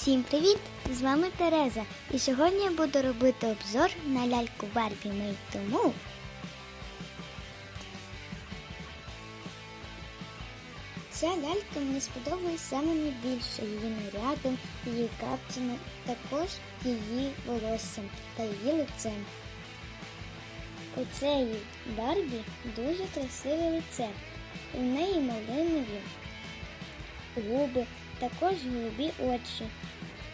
Всім привіт! З вами Тереза. І сьогодні я буду робити обзор на ляльку Барбі Мей тому. Ця лялька мені сподобалась саме найбільше її нарядом, її капцями, також її волоссям та її лицем. У цієї Барбі дуже красиве лице. У неї малинові губи, також голубі очі.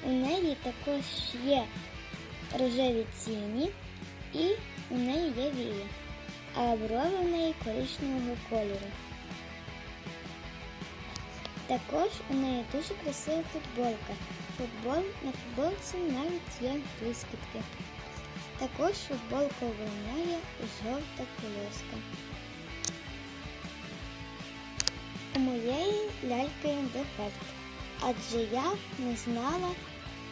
У неї також є рожеві ціні і у неї є вії, а брови у неї коричневого кольору. Також у неї дуже красива футболка. Футбол на футболці навіть є блискітки. Також футболка виглядає жовта колоска. У моєї ляльки дефект, адже я не знала,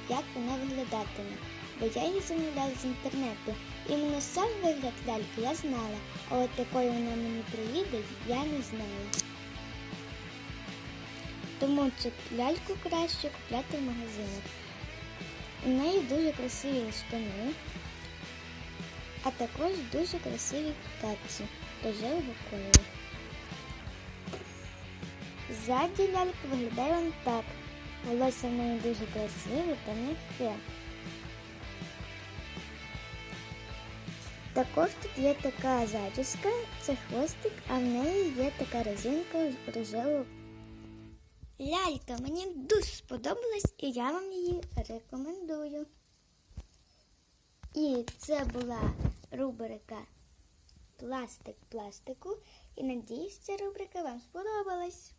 як вона виглядатиме, бо я її замовляла з інтернету. Іменно сам вигляд ляльки я знала, а от якою вона мені приїде, я не знала. Тому цю ляльку краще купляти в магазинах. У неї дуже красиві штани, а також дуже красиві капці рожевого кольору. Ззаді лялька виглядає он так. Волосся в неї дуже красиве та м'яке. Також тут є така зачіска, це хвостик, а в неї є така резинка рожевого. Лялька мені дуже сподобалась і я вам її рекомендую. І це була рубрика Пластик пластику. І надіюсь, ця рубрика вам сподобалась.